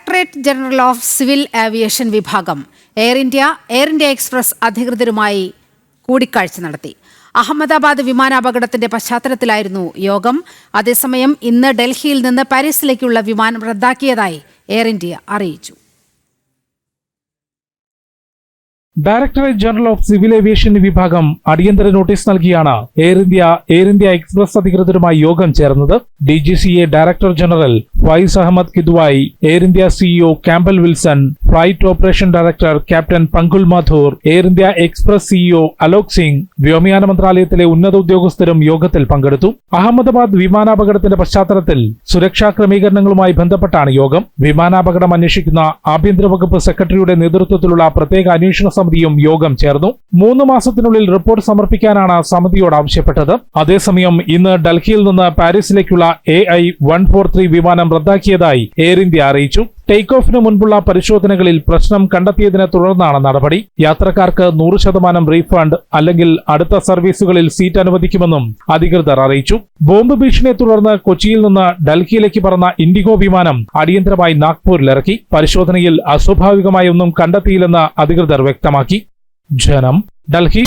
Directorate general of civil aviation വിഭാഗം Air India Air India express അധികൃതരുമായി കൂടിക്കാഴ്ച നടത്തി. അഹമ്മദാബാദ് വിമാനാപകടത്തിന്റെ പശ്ചാത്തലത്തിലായിരുന്നു യോഗം. അതേസമയം ഇന്ന് ഡൽഹിയിൽ നിന്ന് പാരീസിലേക്കുള്ള വിമാനം റദ്ദാക്കിയതായി എയർ ഇന്ത്യ അറിയിച്ചു. Directorate general of civil aviation വിഭാഗം അടിയന്തര നോട്ടീസ് നൽകിയാണ് Air India Air India express അധികൃതരുമായി യോഗം ചേർന്നത്. D G C A director general Faiz Ahmed Kidwai Air India CEO Campbell Wilson flight operation director captain Pankul Mathur Air India express CEO Alok Singh വ്യോമയാന മന്ത്രാലയത്തിലെ ഉന്നത ഉദ്യോഗസ്ഥരും യോഗത്തിൽ പങ്കെടുത്തു. അഹമ്മദാബാദ് വിമാനാപകടത്തിന്റെ പശ്ചാത്തലത്തിൽ സുരക്ഷാ ക്രമീകരണങ്ങളുമായി ബന്ധപ്പെട്ടാണ് യോഗം. വിമാനാപകടം അന്വേഷിക്കുന്ന ആഭ്യന്തര വകുപ്പ് സെക്രട്ടറിയുടെ നേതൃത്വത്തിലുള്ള പ്രത്യേക അന്വേഷണ സമിതിയും യോഗം ചേർന്നു. മൂന്ന് മാസത്തിനുള്ളിൽ റിപ്പോർട്ട് സമർപ്പിക്കാനാണ് സമിതിയോട് ആവശ്യപ്പെട്ടത്. അതേസമയം ഇന്ന് ഡൽഹിയിൽ നിന്ന് പാരീസിലേക്കുള്ള എ ഐ വിമാനം റദ്ദാക്കിയതായി എയർ ഇന്ത്യ അറിയിച്ചു. ടേക്ക് ഓഫിന് മുൻപുള്ള പരിശോധനകളിൽ പ്രശ്നം കണ്ടെത്തിയതിനെ തുടർന്നാണ് നടപടി. യാത്രക്കാർക്ക് നൂറ് ശതമാനം റീഫണ്ട് അല്ലെങ്കിൽ അടുത്ത സർവീസുകളിൽ സീറ്റ് അനുവദിക്കുമെന്നും അധികൃതർ അറിയിച്ചു. ബോംബ് ഭീഷണിയെ തുടർന്ന് കൊച്ചിയിൽ നിന്ന് ഡൽഹിയിലേക്ക് പറന്ന ഇൻഡിഗോ വിമാനം അടിയന്തരമായി നാഗ്പൂരിലിറക്കി പരിശോധനയിൽ അസ്വാഭാവികമായി ഒന്നും കണ്ടെത്തിയില്ലെന്ന് അധികൃതർ വ്യക്തമാക്കി. ജനം ഡൽഹി.